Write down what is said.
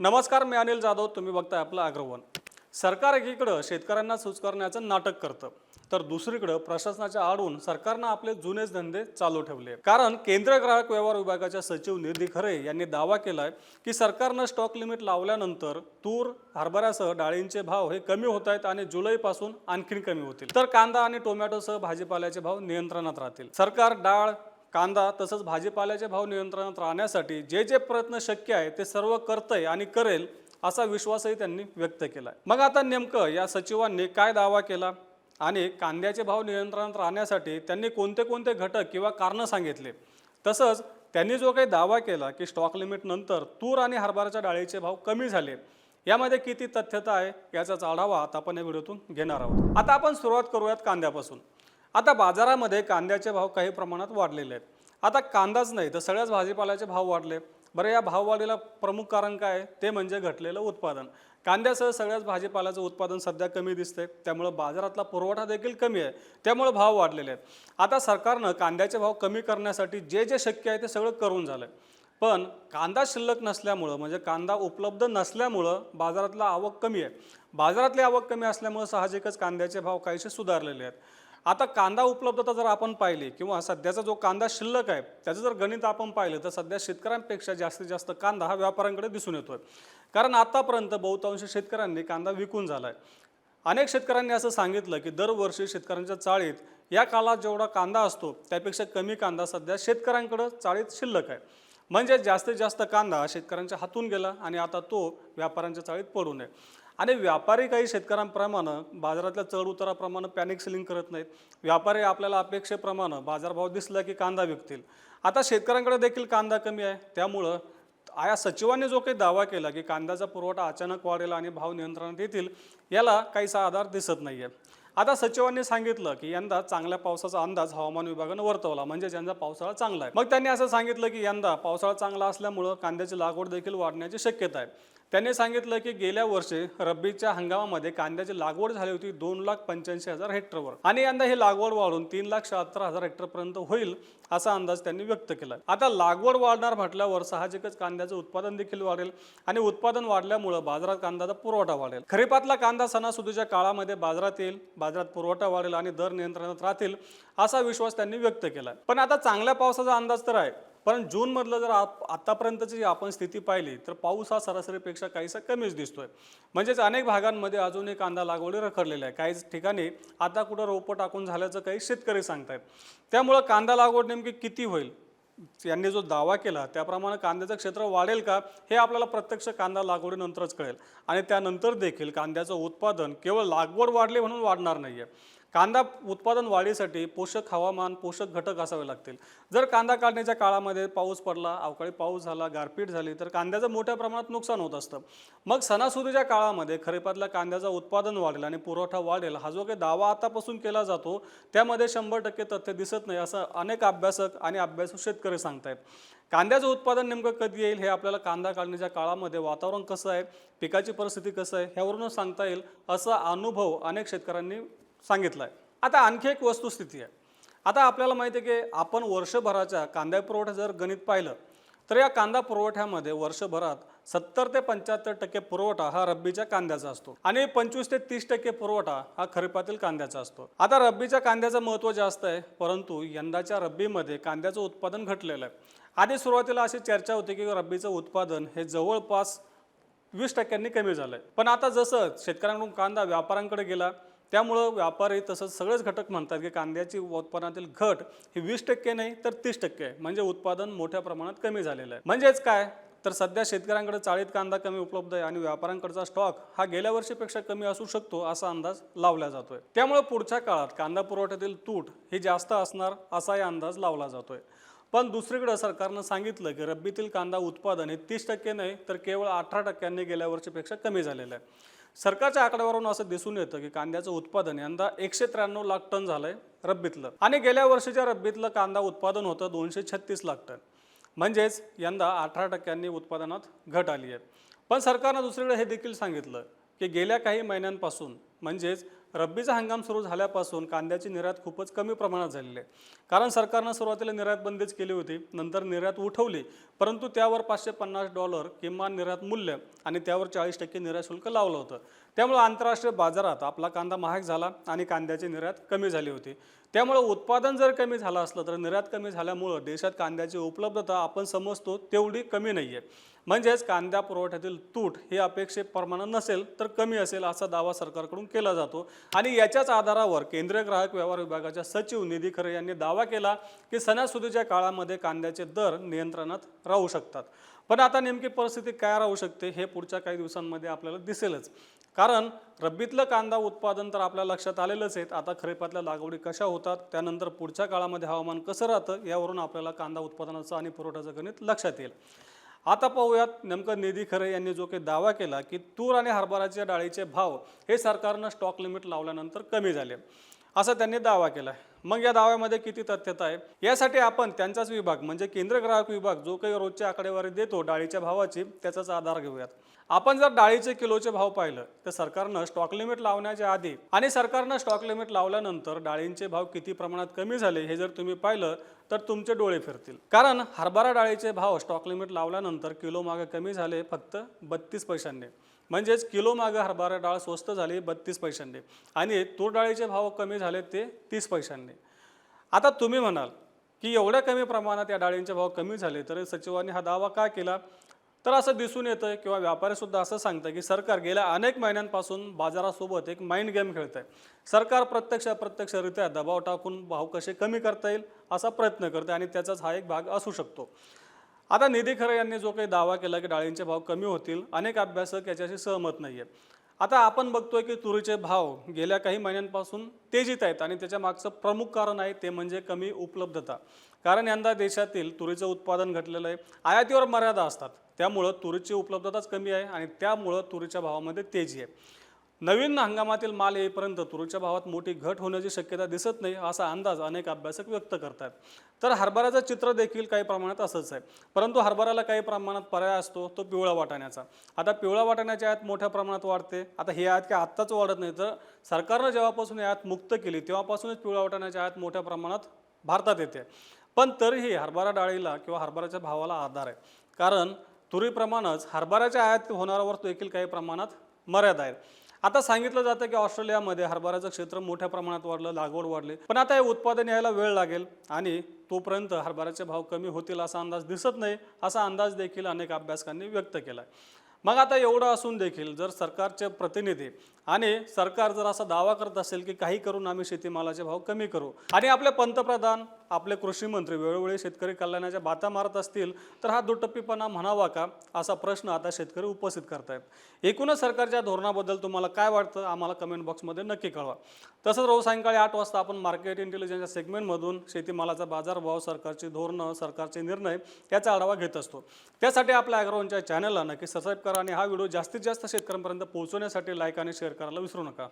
नमस्कार मी अनिल जाधव तुम्ही बघताय आपलं अग्रवन. सरकार एकीकडं शेतकऱ्यांना सुचकरण्याचं नाटक करतं तर दुसरीकडं प्रशासनाच्या आडून सरकारनं आपले जुनेच धंदे चालू ठेवले. कारण केंद्रीय ग्राहक व्यवहार विभागाच्या सचिव निधी खरे यांनी दावा केलाय की सरकारनं स्टॉक लिमिट लावल्यानंतर तूर हरभऱ्यासह डाळींचे भाव हे कमी होत आहेत आणि जुलैपासून आणखीन कमी होतील. तर कांदा आणि टोमॅटोसह भाजीपाल्याचे भाव नियंत्रणात राहतील. सरकार डाळ कांदा तसंच भाजीपाल्याचे भाव नियंत्रणात राहण्यासाठी जे जे प्रयत्न शक्य आहे ते सर्व करतंय आणि करेल असा विश्वासही त्यांनी व्यक्त केला मग आता नेमकं या सचिवांनी काय दावा केला? आणि कांद्याचे भाव नियंत्रणात राहण्यासाठी त्यांनी कोणते कोणते घटक किंवा कारणं सांगितले? तसंच त्यांनी जो काही दावा केला की स्टॉक लिमिट नंतर तूर आणि हरभऱ्याच्या डाळीचे भाव कमी झाले यामध्ये किती तथ्यता आहे याचाच आढावा आता आपण या व्हिडिओतून घेणार आहोत. आता आपण सुरुवात करूयात कांद्यापासून. आता बाजारामध्ये कांद्याचे भाव काही प्रमाणात वाढलेले आहेत. आता कांदाच नाही तर सगळ्याच भाजीपाल्याचे भाव वाढले. बरं या भाववाढीला प्रमुख कारण काय? आहे ते म्हणजे घटलेलं उत्पादन. कांद्यासह सगळ्याच भाजीपाल्याचं उत्पादन सध्या कमी दिसते त्यामुळं बाजारातला पुरवठा देखील कमी आहे. त्यामुळं भाव वाढलेले आहेत. आता सरकारनं कांद्याचे भाव कमी करण्यासाठी जे जे शक्य आहे ते सगळं करून झालं पण कांदा शिल्लक नसल्यामुळं म्हणजे कांदा उपलब्ध नसल्यामुळं बाजारातला आवक कमी आहे. बाजारातली आवक कमी असल्यामुळे साहजिकच कांद्याचे भाव काहीसे सुधारलेले आहेत. आता कांदा उपलब्धता जर आपण पाहिली किंवा सध्याचा जो कांदा शिल्लक आहे त्याचं जर गणित आपण पाहिलं तर सध्या शेतकऱ्यांपेक्षा जास्तीत जास्त कांदा हा व्यापाऱ्यांकडे दिसून येतोय. कारण आतापर्यंत बहुतांश शेतकऱ्यांनी कांदा विकून झाला आहे अनेक शेतकऱ्यांनी असं सांगितलं की दरवर्षी शेतकऱ्यांच्या चाळीत या काळात जेवढा कांदा असतो त्यापेक्षा कमी कांदा सध्या शेतकऱ्यांकडं चाळीत शिल्लक आहे. म्हणजे जास्तीत जास्त कांदा शेतकऱ्यांच्या हातून गेला आणि आता तो व्यापाऱ्यांच्या चाळीत पडू नये. आणि व्यापारी काही शेतकऱ्यांप्रमाणे बाजारातल्या चढ उताराप्रमाणे पॅनिक सेलिंग करत नाहीत. व्यापारी आपल्याला अपेक्षेप्रमाणे बाजारभाव दिसला की कांदा विकतील. आता शेतकऱ्यांकडे देखील कांदा कमी आहे. त्यामुळं आया सचिवांनी जो काही दावा केला की कांद्याचा पुरवठा अचानक वाढेल आणि भाव नियंत्रणात येतील याला काहीसा आधार दिसत नाही आहे आता सचिवांनी सांगितलं की यंदा चांगल्या पावसाचा अंदाज हवामान विभागानं वर्तवला म्हणजे ज्यांचा पावसाळा चांगला आहे. मग त्यांनी असं सांगितलं की यंदा पावसाळा चांगला असल्यामुळं कांद्याची लागवड देखील वाढण्याची शक्यता आहे. त्यांनी सांगितलं की गेल्या वर्षी रब्बीच्या हंगामामध्ये कांद्याची लागवड झाली होती दोन लाख पंच्याऐंशी हजार हेक्टरवर. आणि यंदा ही लागवड वाढून तीन लाख शहात्तर हजार हेक्टरपर्यंत होईल असा अंदाज त्यांनी व्यक्त केला. आता लागवड वाढणार म्हटल्यावर साहजिकच कांद्याचं उत्पादन देखील वाढेल आणि उत्पादन वाढल्यामुळं बाजारात कांद्याचा पुरवठा वाढेल. खरीपातला कांदा सणासुदीच्या काळामध्ये बाजारात येईल बाजारात पुरवठा वाढेल आणि दर नियंत्रणात राहतील असा विश्वास त्यांनी व्यक्त केला. पण आता चांगल्या पावसाचा अंदाज तर आहे. पण जूनमधलं जर आप आतापर्यंतची आपण स्थिती पाहिली तर पाऊस हा सरासरीपेक्षा काहीसा कमीच दिसतोय. म्हणजेच अनेक भागांमध्ये अजूनही कांदा लागवडी रखडलेल्या आहे. काही ठिकाणी आता कुठं रोपं टाकून झाल्याचं काही शेतकरी सांगतायत. त्यामुळं कांदा लागवड नेमकी किती होईल? यांनी जो दावा केला त्याप्रमाणे कांद्याचं क्षेत्र वाढेल का? हे आपल्याला प्रत्यक्ष कांदा लागवडीनंतरच कळेल. आणि त्यानंतर देखील कांद्याचं उत्पादन केवळ लागवड वाढली म्हणून वाढणार नाही आहे कांदा उत्पादन वाढीसाठी पोषक हवामान पोषक घटक असावे लागतील. जर कांदा काढण्याच्या काळामध्ये पाऊस पडला अवकाळी पाऊस झाला गारपीट झाली तर कांद्याचं मोठ्या प्रमाणात नुकसान होत असतं. मग सणासुदीच्या काळामध्ये खरीपातल्या कांद्याचं उत्पादन वाढेल आणि पुरवठा वाढेल हा जो काही दावा आतापासून केला जातो त्यामध्ये शंभर टक्के तथ्य दिसत नाही असं अनेक अभ्यासक आणि अभ्यासू शेतकरी सांगतायत. कांद्याचं उत्पादन नेमकं कधी येईल हे आपल्याला कांदा काढण्याच्या काळामध्ये वातावरण कसं आहे पिकाची परिस्थिती कसं आहे ह्यावरूनच सांगता येईल असा अनुभव अनेक शेतकऱ्यांनी सांगितलं आहे आता आणखी एक वस्तुस्थिती आहे. आता आपल्याला माहिती आहे की आपण वर्षभराच्या कांदा पुरवठा जर गणित पाहिलं तर या कांदा पुरवठ्यामध्ये वर्षभरात सत्तर ते पंच्याहत्तर टक्के पुरवठा हा रब्बीच्या कांद्याचा असतो आणि पंचवीस ते तीस टक्के पुरवठा हा खरीपातील कांद्याचा असतो. आता रब्बीच्या कांद्याचं महत्त्व जास्त आहे परंतु यंदाच्या रब्बीमध्ये कांद्याचं उत्पादन घटलेलं आहे. आधी सुरुवातीला अशी चर्चा होती की रब्बीचं उत्पादन हे जवळपास वीस टक्क्यांनी कमी झालं आहे पण आता जसं शेतकऱ्यांकडून कांदा व्यापाऱ्यांकडे गेला त्यामुळं व्यापारी तसंच सगळेच घटक म्हणतात की कांद्याची उत्पादनातील घट ही वीस टक्के नाही तर तीस टक्के आहे. म्हणजे उत्पादन मोठ्या प्रमाणात कमी झालेलं आहे. म्हणजेच काय? तर सध्या शेतकऱ्यांकडे चाळीत कांदा कमी उपलब्ध आहे आणि व्यापाऱ्यांकडचा स्टॉक हा गेल्या वर्षीपेक्षा कमी असू शकतो असा अंदाज लावला जातोय. त्यामुळे पुढच्या काळात कांदा पुरवठ्यातील तूट ही जास्त असणार असाही अंदाज लावला जातोय. पण दुसरीकडे सरकारनं सांगितलं की रब्बीतील कांदा उत्पादन हे तीस टक्के नाही तर केवळ अठरा टक्क्यांनी गेल्या वर्षीपेक्षा कमी झालेलं आहे. सरकारच्या आकड्यावरून असं दिसून येतं की कांद्याचं उत्पादन यंदा एकशे त्र्याण्णव लाख टन झालंय रब्बीतलं. आणि गेल्या वर्षीच्या रब्बीतलं कांदा उत्पादन होतं दोनशे छत्तीस लाख टन. म्हणजेच यंदा अठरा टक्क्यांनी उत्पादनात घट आली आहे पण सरकारनं दुसरीकडे हे देखील सांगितलं की गेल्या काही महिन्यांपासून म्हणजेच रब्बीचा हंगाम सुरू झाल्यापासून कांद्याची निर्यात खूपच कमी प्रमाणात झालेली आहे. कारण सरकारनं सुरुवातीला निर्यात बंदीच केली होती नंतर निर्यात उठवली परंतु त्यावर पाचशे पन्नास डॉलर किमान निर्यात मूल्य आणि त्यावर चाळीस टक्के निर्यात शुल्क लावलं होतं. त्यामुळं आंतरराष्ट्रीय बाजारात आपला कांदा महाग झाला आणि कांद्याची निर्यात कमी झाली होती. त्यामुळं उत्पादन जर कमी झालं असलं तर निर्यात कमी झाल्यामुळं देशात कांद्याची उपलब्धता आपण समजतो तेवढी कमी नाही आहे म्हणजेच कांद्या पुरवठ्यातील तूट हे अपेक्षेप्रमाणे नसेल तर कमी असेल असा दावा सरकारकडून केला जातो. आणि याच्याच आधारावर केंद्रीय ग्राहक व्यवहार विभागाच्या सचिव निधी खरे यांनी दावा केला की सणासुदीच्या काळामध्ये कांद्याचे दर नियंत्रणात राहू शकतात. पण आता नेमकी परिस्थिती काय राहू शकते हे पुढच्या काही दिवसांमध्ये आपल्याला दिसेलच. कारण रब्बीतलं कांदा उत्पादन तर आपल्या लक्षात आलेलंच आहेत. आता खरीपातल्या लागवडी कशा होतात त्यानंतर पुढच्या काळामध्ये हवामान कसं राहतं यावरून आपल्याला कांदा उत्पादनाचं आणि पुरवठ्याचं गणित लक्षात येईल. आता पाहूयात नेमकं निधी खरे यांनी जो काही दावा केला की तूर आणि हरभराच्या डाळीचे भाव हे सरकारनं स्टॉक लिमिट लावल्यानंतर कमी झाले. असा त्यांनी दावा केला मग या दाव्यामध्ये किती तथ्यता आहे? यासाठी आपण त्यांचाच विभाग म्हणजे केंद्र ग्राहक विभाग जो काही रोजची आकडेवारी देतो डाळीच्या भावाची त्याचाच आधार घेऊयात. आपण जर डाळीचे किलोचे भाव पाहिलं तर सरकारनं स्टॉक लिमिट लावण्याच्या आधी आणि सरकारनं स्टॉक लिमिट लावल्यानंतर डाळींचे भाव किती प्रमाणात कमी झाले हे जर तुम्ही पाहिलं तर तुमचे डोळे फिरतील. कारण हरभरा डाळीचे भाव स्टॉक लिमिट लावल्यानंतर किलो मागे कमी झाले फक्त बत्तीस पैशांनी. म्हणजेच किलो मागे हरभरा डाळ स्वस्त झाली बत्तीस पैशांनी. आणि तूर डाळीचे भाव कमी झाले ते तीस पैशांनी. आता तुम्ही म्हणाल की एवढ्या कमी प्रमाणात या डाळींचे भाव कमी झाले तर सचिवांनी हा दावा का केला? तर असं दिसून येतं किंवा व्यापारीसुद्धा असं सांगतं की सरकार गेल्या अनेक महिन्यांपासून बाजारासोबत एक माइंड गेम खेळत आहे सरकार प्रत्यक्ष अप्रत्यक्षरित्या दबाव टाकून भाव कसे कमी करता येईल असा प्रयत्न करते आणि त्याचाच हा एक भाग असू शकतो. आता निधी खरे यांनी जो काही दावा केला की डाळींचे भाव कमी होतील अनेक अभ्यासक याच्याशी सहमत नाही आहे आता आपण बघतोय की तुरीचे भाव गेल्या काही महिन्यांपासून तेजीत आहेत आणि त्याच्या मागचं प्रमुख कारण आहे ते म्हणजे कमी उपलब्धता. कारण यंदा देशातील तुरीचं उत्पादन घटलेलं आहे आयातीवर मर्यादा असतात. त्यामुळं तुरीची उपलब्धताच कमी आहे आणि त्यामुळं तुरीच्या भावामध्ये तेजी आहे. नवीन हंगामातील माल येईपर्यंत तुरीच्या भावात मोठी घट होण्याची शक्यता दिसत नाही असा अंदाज अनेक अभ्यासक व्यक्त करतात. तर हरभऱ्याचं चित्र देखील काही प्रमाणात असंच आहे. परंतु हरभऱ्याला काही प्रमाणात पर्याय असतो तो पिवळा वाटाण्याचा. आता पिवळा वाटाण्याची आयात मोठ्या प्रमाणात वाढते. आता ही आयात की आत्ताच वाढत नाही तर सरकारनं जेव्हापासून आयात मुक्त केली तेव्हापासूनच पिवळा वाटाण्याची आयात मोठ्या प्रमाणात भारतात येते. पण तरीही हरभरा डाळीला किंवा हरभऱ्याच्या भावाला आधार आहे. कारण तुरीप्रमाणेच हरभऱ्याच्या आयात होणाऱ्यावर देखील काही प्रमाणात मर्यादा आहेत. आता सांगितलं जातं की ऑस्ट्रेलियामध्ये हरभऱ्याचं क्षेत्र मोठ्या प्रमाणात वाढलं लागवड वाढली. पण आता हे उत्पादन यायला वेळ लागेल आणि तोपर्यंत हरभऱ्याचे भाव कमी होतील असा अंदाज दिसत नाही असा अंदाज देखील अनेक अभ्यासकांनी व्यक्त केला आहे मग आता एवढं असून देखील जर सरकारचे प्रतिनिधी आणि सरकार जर असा दावा करत असेल की काही करून आम्ही शेतीमालाचे भाव कमी करू आणि आपले पंतप्रधान आपले कृषी मंत्री वेळोवेळी शेतकरी कल्याणाच्या बाता मारत असतील तर हा दुटप्पीपणा म्हणावा का? असा प्रश्न आता शेतकरी उपस्थित करतायत. एकूणच सरकारच्या धोरणाबद्दल तुम्हाला काय वाटतं? आम्हाला कमेंट बॉक्समध्ये नक्की कळवा. तसंच रोज सायंकाळी आठ वाजता आपण मार्केट इंटेलिजन्सच्या सेगमेंटमधून शेतीमालाचा बाजारभाव सरकारची धोरणं सरकारचे निर्णय याचा आढावा घेत असतो. त्यासाठी आपल्या ॲग्रोवनच्या चॅनलला नक्की सबस्क्राईब करा आणि हा व्हिडिओ जास्तीत जास्त शेतकऱ्यांपर्यंत पोहोचवण्यासाठी लाईक आणि शेअर करायला विसरू नका.